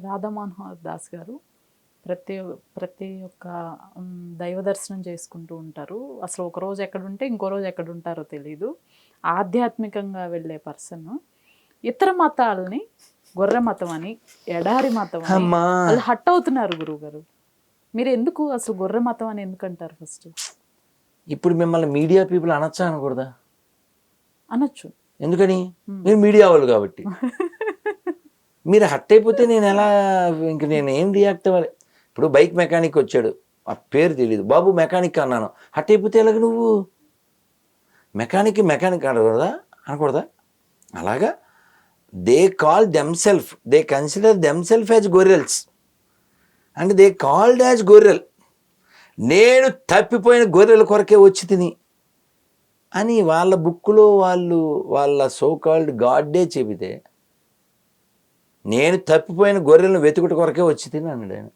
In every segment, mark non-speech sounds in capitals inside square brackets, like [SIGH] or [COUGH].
రాధామోహన్ దాస్ గారు ప్రతి ప్రతి ఒక్క దైవ దర్శనం చేసుకుంటూ ఉంటారు. అసలు ఒక రోజు ఎక్కడ ఉంటే ఇంకో రోజు ఎక్కడ ఉంటారో తెలియదు ఆధ్యాత్మికంగా వెళ్ళే పర్సన్ ఇతర మతాలని గొర్రె మతం అని ఎడారి మతం అని వాళ్ళు హట్ అవుతున్నారు గురువు గారు మీరు ఎందుకు అసలు గొర్రె మతం అని ఎందుకు అంటారు ఫస్ట్ ఇప్పుడు మిమ్మల్ని మీడియా పీపుల్ అనొచ్చా అనకూడదా? అనొచ్చు. ఎందుకని? మీరు మీడియా వాళ్ళు కాబట్టి. [LAUGHS] మీరు హట్ అయిపోతే నేను ఎలా ఇంక నేను ఏం రియాక్ట్ అవ్వాలి? ఇప్పుడు బైక్ మెకానిక్ వచ్చాడు. ఆ పేరు తెలియదు బాబు మెకానిక్ అన్నాను. హట్ అయిపోతే ఎలాగ నువ్వు? మెకానిక్ మెకానిక్ అనకూడదా? అనకూడదా? అలాగా. They call them self they consider them self as గొర్రెల్స్ and they called as గొర్రెల్ నేను తప్పిపోయిన గొర్రెల కొరకే వచ్చి తిని. అని వాళ్ళ బుక్లో వాళ్ళు వాళ్ళ సో కాల్డ్ గాడ్డే చెబితే నేను తప్పిపోయిన గొర్రెలను వెతుకుట కొరకే వచ్చి తిని అన్నాడు ఆయన.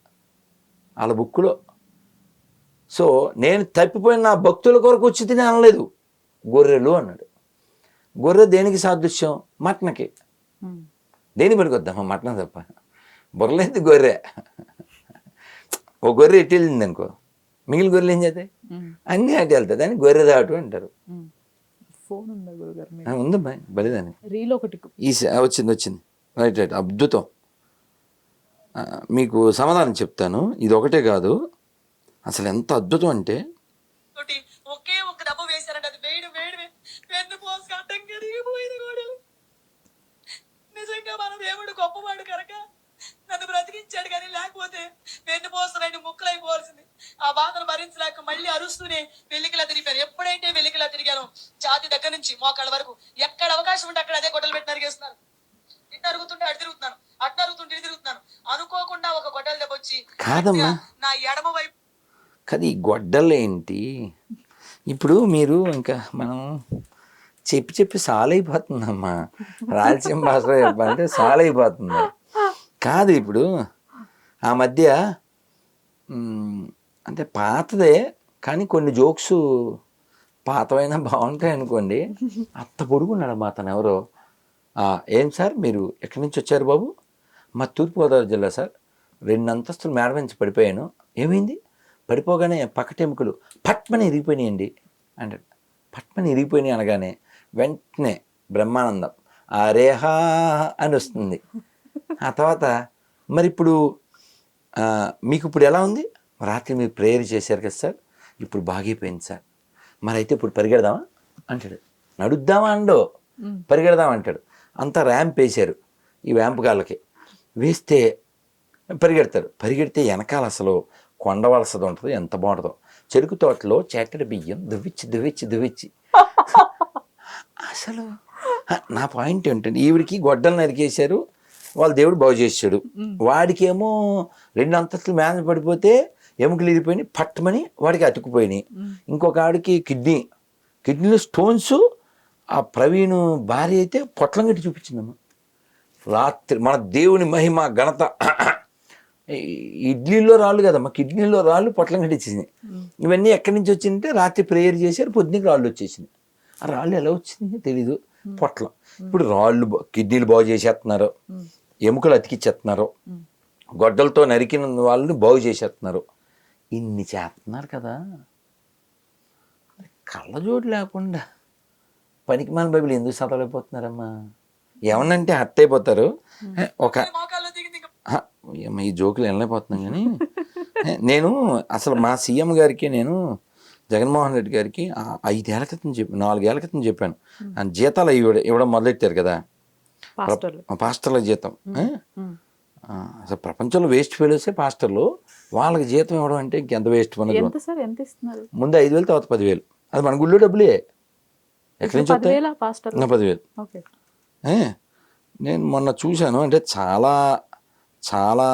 వాళ్ళ బుక్లో సో నేను తప్పిపోయిన నా భక్తుల కొరకు వచ్చి తిని అనలేదు. గొర్రెలు అన్నాడు. గొర్రె దేనికి సాదృశ్యం? మటన్కి. దేని పనికొద్దామా మటన్ తప్ప. బుర్రలేదు గొర్రె. ఓ గొర్రె ఎట్టి వెళ్ళింది అనుకో మిగిలిన గొర్రెలు ఏం చేస్తాయి? అన్నీ అటు వెళ్తుంది అని గొర్రె దాటు అంటారు. ఫోన్ ఉందా గురుగారు ఉందమ్మా. బలిదాని. రీల్ ఒకటి వచ్చింది వచ్చింది. Right right. అద్భుతం. మీకు సమాధానం చెప్తాను. ఇది ఒకటే కాదు. అసలు ఎంత అద్భుతం అంటే తోటి ఒకే ఒక దెబ్బ వేశారంటే అది వేడి వేడి పెన్ను పోసి అడ్డం కరిగిపోయింది గోడలు నిజంగా మన దేవుడు గొప్పవాడు కనుక. నన్ను బ్రతికించాడు కానీ లేకపోతే పెన్ను పోసి రెండు ముక్కలైపోవాల్సింది ఆ బాధను భరించలేక మళ్ళీ అరుస్తూనే వెల్లికిలా తిరిగాను. ఎప్పుడైతే వెల్లికిలా తిరిగాను జాతి దగ్గర నుంచి మోకాళ్ళ వరకు ఎక్కడ అవకాశం ఉంటే అక్కడ అదే గొడ్డలు పెట్టి నరిగేస్తున్నారు ఇటు అరుగుతుంటే అటు తిరుగుతున్నాను అటు అరుగుతుంటే ఇటు తిరుగుతున్నాను అనుకోకుండా ఒక గొడ్డల దెబ్బ వచ్చి కాదమ్మా. నా ఎడమ వైపు. ఈ గొడ్డలేంటి? ఇప్పుడు మీరు ఇంకా మనం చెప్పి చెప్పి సాలైపోతుందమ్మా. రాయలసీమ భాషలో చెప్పాలంటే సాలైపోతుంది. కాదు ఇప్పుడు ఆ మధ్య అంటే పాతదే కానీ కొన్ని జోక్స్ పాతవైనా బాగుంటాయి అనుకోండి అత్త పొడుగున్నాడు మా అతను ఎవరో. "ఆ, ఏం సార్ మీరు ఎక్కడి నుంచి వచ్చారు బాబు? మా తూర్పుగోదావరి జిల్లా సార్. రెండు అంతస్తులు మేడ నుంచి పడిపోయాను. ఏమైంది? పడిపోగానే పక్కటెముకలు పట్మని ఇరిగిపోయినాయండి అంటాడు. పట్మని ఇరిగిపోయినాయి అనగానే వెంటనే బ్రహ్మానందం అరేహా అని వస్తుంది. ఆ తర్వాత మరి ఇప్పుడు మీకు ఇప్పుడు ఎలా ఉంది? రాత్రి మీరు ప్రేయర్ చేశారు కదా సార్ ఇప్పుడు బాగైపోయింది సార్. మరి అయితే ఇప్పుడు పరిగెడదామా? అంటాడు. నడుద్దామా అండో? పరిగెడదాం అంటాడు. అంతా ర్యాంప్ వేశారు ఈ వ్యాంప్ గాళ్ళకి. వేస్తే పరిగెడతారు. పరిగెడితే వెనకాల అసలు కొండ వలసది ఉంటుంది. ఎంత బాగుంటుందో. చెరుకు తోటలో చేటడి బియ్యం దువ్విచ్చి దువ్విచ్చి దువ్విచ్చి. అసలు నా పాయింట్ ఏంటంటే ఈవిడికి గొడ్డలు నరికేశారు. వాళ్ళ దేవుడు బాగు చేసాడు వాడికేమో రెండు అంతస్తులు మేన పడిపోతే ఎముకలు ఇరిగిపోయినాయి పట్టమని వాడికి అతుక్కుపోయినాయి. ఇంకొక ఆడికి కిడ్నీ. కిడ్నీలో స్టోన్స్ ఆ ప్రవీణ్ భార్య అయితే పొట్లం గట్టి చూపించిందమ్మా. రాత్రి మన దేవుని మహిమ ఘనత ఇడ్లీలో రాళ్ళు కదమ్మా కిడ్నీలో రాళ్ళు పొట్లం కట్టించింది ఇవన్నీ ఎక్కడి నుంచి వచ్చిందంటే రాత్రి ప్రేయర్ చేశారు పొద్దున్నకి రాళ్ళు వచ్చేసింది ఆ రాళ్ళు ఎలా వచ్చింది తెలీదు పొట్లం. ఇప్పుడు రాళ్ళు బా- కిడ్నీలు బాగు చేసేస్తున్నారు ఎముకలు అతికిచ్చేస్తున్నారు గొడ్డలతో నరికిన వాళ్ళని బాగు చేసేస్తున్నారు. ఇన్ని చేస్తున్నారు కదా. కళ్ళజోడు లేకుండా పనికి మన బైబిల్ ఎందుకు చదవలేకపోతున్నారమ్మా ఏమన్నంటే హట్ అయిపోతారు. ఒక ఈ జోకులు వెళ్ళలేకపోతున్నాం కానీ. [LAUGHS] నేను అసలు మా సీఎం గారికి నేను జగన్మోహన్ రెడ్డి గారికి ఐదేళ్ళ క్రితం చెప్పి నాలుగేళ్ళ క్రితం చెప్పాను. ఆయన జీతాలు ఇవ్వడం ఇవ్వడం మొదలెట్టారు కదా. పాస్టర్లు. జీతం అసలు ప్రపంచంలో వేస్ట్ ఫెలోసే పాస్టర్లు? వాళ్ళకి జీతం ఇవ్వడం అంటే ఇంకెంత వేస్ట్ ఇస్తున్నారు? ముందు ఐదు వేలు తర్వాత పదివేలు. అది మన గుళ్ళో డబ్బులే. ఎక్కడి నుంచి వస్తాయి? పదివేల నేను మొన్న చూశాను అంటే చాలా చాలా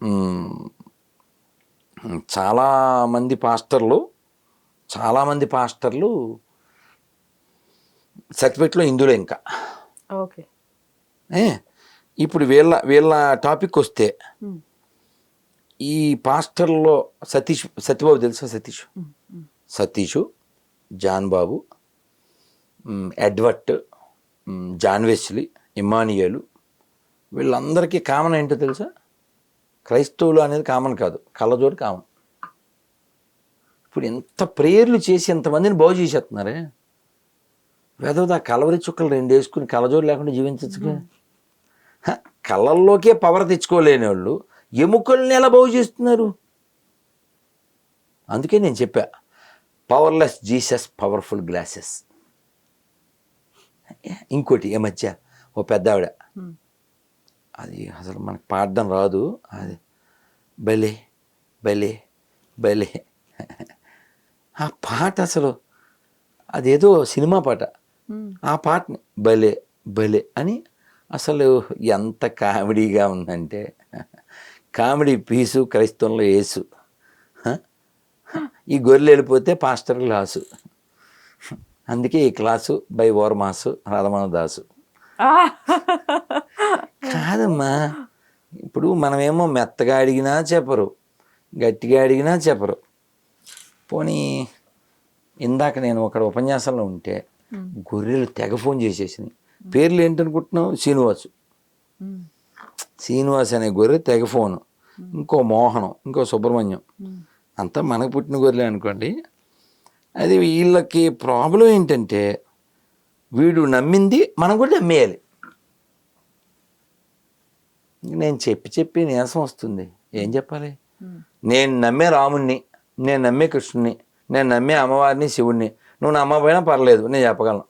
మ్, చాలా మంది పాస్టర్లు చాలామంది పాస్టర్లు సర్టిఫికెట్లో హిందువులే ఇంకా. ఓకే. ఇప్పుడు వీళ్ళ వీళ్ళ టాపిక్ వస్తే ఈ పాస్టర్లో సతీష్ సత్యబాబు తెలుసా Satish. Satish John Babu Edward John Wesley Emmanuel వీళ్ళందరికీ కామన్ ఏంటో తెలుసా? క్రైస్తవులు అనేది కామన్ కాదు. కళ్ళజోడు కామన్. ఇప్పుడు ఎంత ప్రేయర్లు చేసి ఎంతమందిని బాగు చేసేస్తున్నారే? వెదవదా కలవరి చుక్కలు రెండు వేసుకుని కళ్ళజోడు లేకుండా జీవించచ్చుగా? కళ్ళల్లోకే పవర్ తెచ్చుకోలేని వాళ్ళు ఎముకల్ని ఎలా బాగు చేస్తున్నారు? అందుకే నేను చెప్పా పవర్లెస్ జీసస్ పవర్ఫుల్ గ్లాసెస్ ఇంకోటి ఈ మధ్య ఓ పెద్ద ఆవిడ అది అసలు మనకు పాడడం రాదు అది బలే బలే బలే ఆ పాట అసలు అదేదో సినిమా పాట. ఆ పాటని భలే భలే అని అసలు ఎంత కామెడీగా ఉందంటే కామెడీ పీసు క్రైస్తవంలో హ? ఈ గొర్రెలు వెళ్ళిపోతే పాస్టర్ క్లాసు అందుకే ఈ క్లాసు బై ఓర్మాసు రాధమాన దాసు! కాదమ్మా. ఇప్పుడు మనమేమో మెత్తగా అడిగినా చెప్పరు గట్టిగా అడిగినా చెప్పరు. పోనీ ఇందాక నేను ఒక ఉపన్యాసంలో ఉంటే గొర్రెలు తెగ ఫోన్ చేసేసింది. పేర్లు ఏంటనుకుంటున్నావు శ్రీనివాసు. శ్రీనివాస్ అనే గొర్రె తెగ ఫోను. ఇంకో మోహనం ఇంకో సుబ్రహ్మణ్యం. అంతా మనకు పుట్టిన గొర్రెలే అనుకోండి. అది వీళ్ళకి ప్రాబ్లం ఏంటంటే వీడు నమ్మింది మనం కూడా నమ్మేయాలి. నేను చెప్పి చెప్పి నీరసం వస్తుంది. ఏం చెప్పాలి. నేను నమ్మే రాముణ్ణి నేను నమ్మే కృష్ణుని నేను నమ్మే అమ్మవారిని శివుణ్ణి. నువ్వు నమ్మపోయినా పర్లేదు నేను చెప్పగలను.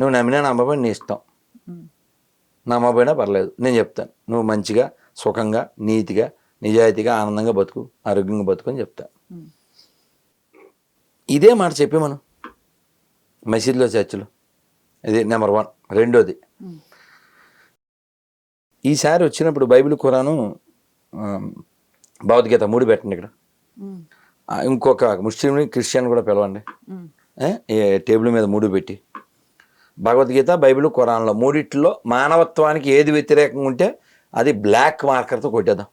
నువ్వు నమ్మినా నమ్మపోయినా నీ ఇష్టం. ఉమ్. నమ్మపోయినా పర్లేదు నేను చెప్తాను. నువ్వు మంచిగా సుఖంగా నీతిగా నిజాయితీగా ఆనందంగా బతుకు ఆరోగ్యంగా బతుకు అని చెప్తా. ఇదే మాట చెప్పి మనం. మసీద్లో చర్చలు. ఇది నెంబర్ వన్. రెండోది. ఈసారి వచ్చినప్పుడు బైబిల్ ఖురాను ఆ, భగవద్గీత మూడు పెట్టండి ఇక్కడ. ఇంకొక ముస్లింని క్రిస్టియన్ కూడా పిలవండి. టేబుల్ మీద మూడు పెట్టి. భగవద్గీత బైబిల్ ఖురాన్లో మూడిట్లో మానవత్వానికి ఏది వ్యతిరేకంగా ఉంటే అది బ్లాక్ మార్కర్తో కొట్టేద్దాం.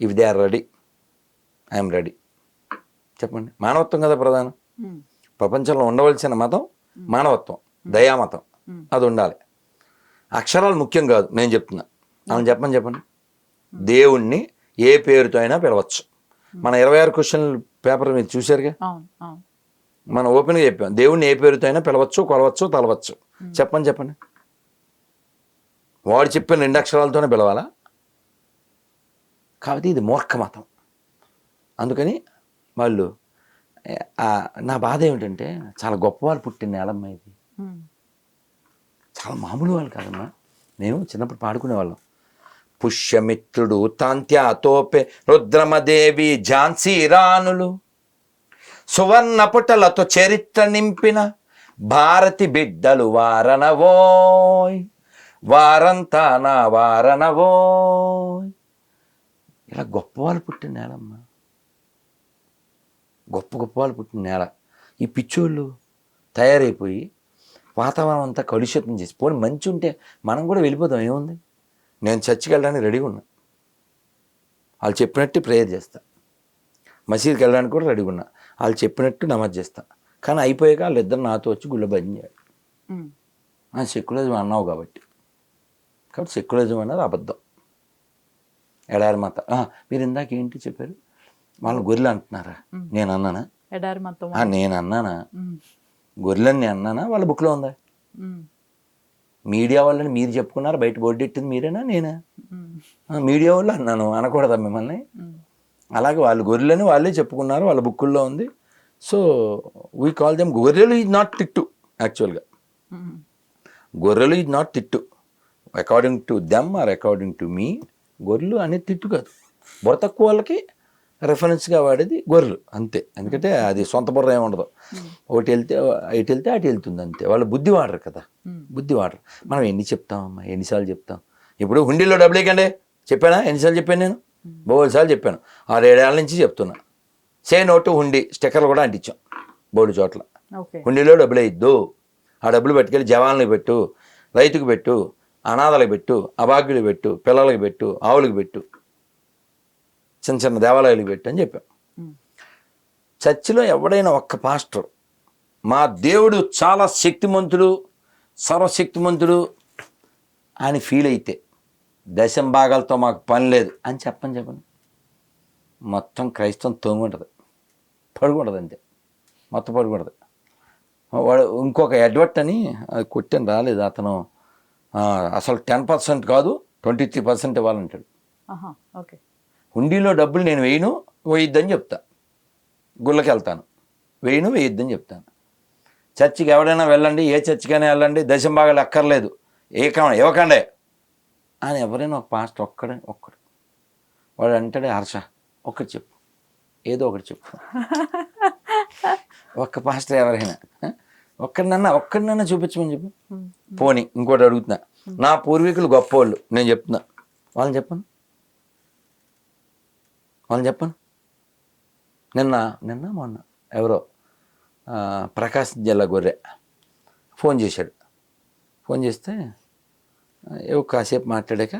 If they are ready I'm ready చెప్పండి. మానవత్వం కదా ప్రధానం. ప్రపంచంలో ఉండవలసిన మతం మానవత్వం దయామతం. అది ఉండాలి. అక్షరాలు ముఖ్యం కాదు నేను చెప్తున్నా. మనం చెప్పమని చెప్పండి. దేవుణ్ణి ఏ పేరుతో అయినా పిలవచ్చు. మన ఇరవై ఆరు క్వశ్చన్ పేపర్ మీరు చూశారుగా? మనం ఓపెన్గా చెప్పాం. దేవుణ్ణి ఏ పేరుతో అయినా పిలవచ్చు కొలవచ్చు తలవచ్చు. చెప్పండి చెప్పండి. వాడు చెప్పిన రెండు అక్షరాలతోనే పిలవాలా? కాబట్టి ఇది మూర్ఖ మతం. అందుకని వాళ్ళు నా బాధ ఏమిటంటే చాలా గొప్పవాళ్ళు పుట్టిన నేలమ్మ ఇది. చాలా మామూలు వాళ్ళు కాదమ్మా. మేము చిన్నప్పుడు పాడుకునేవాళ్ళం పుష్యమిత్రుడు తాంత్య తోపే రుద్రమదేవి ఝాన్సీ రాణులు. సువర్ణ పుటలతో చరిత్ర నింపిన భారతి బిడ్డలు వారనవోయ్. వారంతా నా వారనవోయ్. ఇలా గొప్పవాళ్ళు పుట్టిన నేలమ్మా. గొప్ప గొప్పవాళ్ళు పుట్టిన నేల. ఈ పిచ్చోళ్ళు తయారైపోయి వాతావరణం అంతా కలుషితం చేసి పోనీ మంచి ఉంటే మనం కూడా వెళ్ళిపోతాం ఏముంది? నేను చర్చికి వెళ్ళడానికి రెడీగా ఉన్నా. వాళ్ళు చెప్పినట్టు ప్రేయర్ చేస్తా. మసీద్కి వెళ్ళడానికి కూడా రెడీగా ఉన్నా. వాళ్ళు చెప్పినట్టు నమాజ్ చేస్తా. కానీ అయిపోయాక వాళ్ళిద్దరు నాతో వచ్చి గుళ్ళ భజన చేయాలి. ఆ సెక్యులరిజం అన్నావు కాబట్టి. కాబట్టి సెక్యులరిజం అన్నది అబద్ధం. ఎడారి మాత. మీరు ఇందాక ఏంటి చెప్పారు? వాళ్ళు గొర్రెలు అంటున్నారా? నేను అన్నానా? ఎడారి మొత్తం ఆ, నేను అన్నానా. గొర్రెలని నేను అన్నానా? వాళ్ళ బుక్లో ఉందా. మీడియా వాళ్ళని మీరు చెప్పుకున్నారు? బయట బోర్డు ఎట్టింది మీరేనా? నేనా? మీడియా వాళ్ళు అన్నాను అనకూడదా మిమ్మల్ని. అలాగే వాళ్ళు గొర్రెలని వాళ్ళే చెప్పుకున్నారు వాళ్ళ బుక్కుల్లో ఉంది. సో వీ కాల్ దెమ్ గొర్రెలు ఈజ్ నాట్ తిట్టు యాక్చువల్గా. గొర్రెలు ఈజ్ నాట్ తిట్టు. According to them are according to me గొర్రెలు అనేది తిట్టు కాదు. బుర్ర తక్కువ వాళ్ళకి రెఫరెన్స్గా వాడేది గొర్రెలు అంతే. ఎందుకంటే అది సొంత బుర్ర ఏమి ఉండదు. ఒకటి వెళ్తే ఇటు వెళ్తే అటు వెళ్తుంది అంతే. వాళ్ళు బుద్ధి వాడరు కదా. Hmm. బుద్ధి వాడరు. మనం ఎన్ని చెప్తామమ్మా ఎన్నిసార్లు చెప్తాం? ఇప్పుడు హుండీలో డబ్బులు ఇవ్వకండి చెప్పానా? ఎన్నిసార్లు చెప్పాను నేను? బోడు సార్లు చెప్పాను. ఆరు ఏడేళ్ళ నుంచి చెప్తున్నా. సే నోటు హుండీ స్టిక్కర్లు కూడా అంటించాం బోర్డు చోట్ల. హుండీలో డబ్బులు వేయద్దు ఆ డబ్బులు పట్టుకెళ్ళి జవాన్లకు పెట్టు రైతుకు పెట్టు అనాథలకు పెట్టు అభాగ్యులకు పెట్టు పిల్లలకు పెట్టు ఆవులకు పెట్టు. చిన్న చిన్న దేవాలయాలకు పెట్టు అని చెప్పాం. చర్చిలో ఎవడైనా ఒక్క పాస్టర్ మా దేవుడు చాలా శక్తిమంతుడు సర్వశక్తిమంతుడు అని ఫీల్ అయితే దశం భాగాలతో మాకు పని లేదు అని చెప్పని చెప్పండి. మొత్తం క్రైస్తవం తొంగుంటుంది పడుకుంటుంది అంతే. మొత్తం పడుకుంటుంది. వాడు ఇంకొక ఎడ్వర్ట్ అని అది కొట్టాను రాలేదు అతను. అసలు టెన్ పర్సెంట్ కాదు ట్వంటీ త్రీ పర్సెంట్ ఇవ్వాలంటాడు. ఓకే. హుండీలో డబ్బులు నేను వేయను వేయొద్దని చెప్తా. గుళ్ళకి వెళ్తాను వేయను వేయొద్దని చెప్తాను. చర్చికి ఎవడైనా వెళ్ళండి ఏ చర్చికైనా వెళ్ళండి దశం భాగాలు ఎక్కర్లేదు ఏకం ఇవ్వకండే అని ఎవరైనా ఒక పాస్టర్ ఒక్కడే ఒక్కడు. వాడు అంటాడే హర్ష ఒక్కటి చెప్పు. ఏదో ఒకటి చెప్పు. [LAUGHS] ఒక్క పాస్టర్ ఎవరైనా. ఒక్కడినన్నా ఒక్కడినన్నా చూపించమని చెప్పు. పోని ఇంకోటి అడుగుతున్నా. నా పూర్వీకులు గొప్పవాళ్ళు నేను చెప్తున్నా. వాళ్ళని చెప్పను. వాళ్ళని చెప్పను. నిన్న నిన్న మొన్న ఎవరో ప్రకాశం జిల్లా గొర్రె ఫోన్ చేశాడు. ఫోన్ చేస్తే ఏవో కాసేపు మాట్లాడాక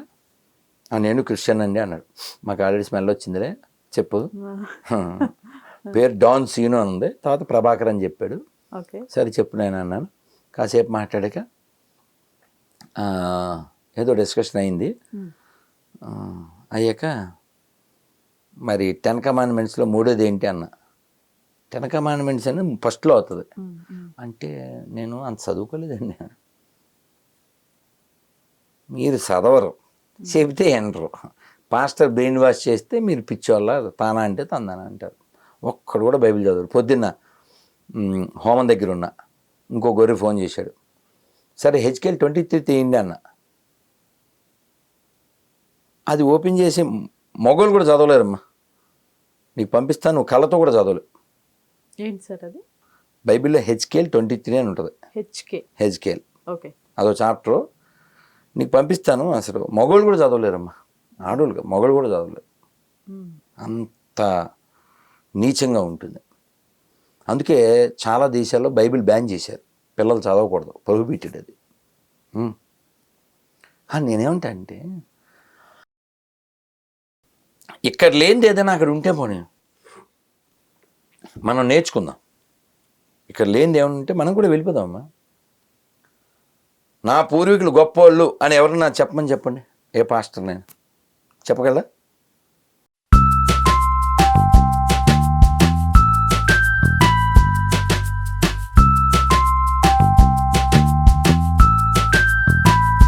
"ఆ, నేను క్రిస్టియన్ అండి అన్నాడు. మాకు ఆల్రెడీ స్మెల్ వచ్చిందిలే చెప్పు. పేరు డాన్ సీను అని ఉంది. తర్వాత ప్రభాకర్ అని చెప్పాడు. ఓకే. సరే చెప్పు నేను అన్నాను. కాసేపు మాట్లాడాక ఏదో డిస్కషన్ అయింది. అయ్యాక మరి టెన్ కమాండ్మెంట్స్లో మూడోది ఏంటి అన్న? టెన్ కమాండ్మెంట్స్ అని ఫస్ట్లో అవుతుంది. అంటే నేను అంత చదువుకోలేదండి. మీరు చదవరు. చెబితే వినరు. పాస్టర్ బ్రెయిన్ వాష్ చేస్తే మీరు పిచ్చోళ్ళ తానా అంటే తందాన అంటారు. ఒక్కడు కూడా బైబిల్ చదవరు పొద్దున్న హోమం దగ్గర ఉన్నా ఇంకో గొర్రె ఫోన్ చేశాడు. సరే హెచ్కేఎల్ ట్వంటీ త్రీ తీయండి అన్న. అది ఓపెన్ చేసి మొగలు కూడా చదవలేరమ్మా. నీకు పంపిస్తాను నువ్వు కళ్ళతో కూడా చదవలేవు. ఏంటి సార్ అది? బైబిల్లో హెచ్కేఎల్ ట్వంటీ త్రీ అని ఉంటుంది. హెచ్కే. HKL okay. అదో చాప్టర్. నీకు పంపిస్తాను అసలు మగోళ్ళు కూడా చదవలేరమ్మా. ఆడోళ్ళు మగోళ్ళు కూడా చదవలేరు. అంత నీచంగా ఉంటుంది. అందుకే చాలా దేశాల్లో బైబిల్ బ్యాన్ చేశారు. పిల్లలు చదవకూడదు ప్రొహిబిటెడ్ అది. నేనేమంటా అంటే ఇక్కడ లేనిది ఏదైనా అక్కడ ఉంటే పోనీ. మనం నేర్చుకుందాం. ఇక్కడ లేనిది ఏమైనా ఉంటే మనం కూడా వెళ్ళిపోదామమ్మా. నా పూర్వీకులు గొప్పోళ్ళు అని ఎవరన్నా చెప్పమని చెప్పండి. ఏ పాస్టర్ నేను. చెప్పగలరా?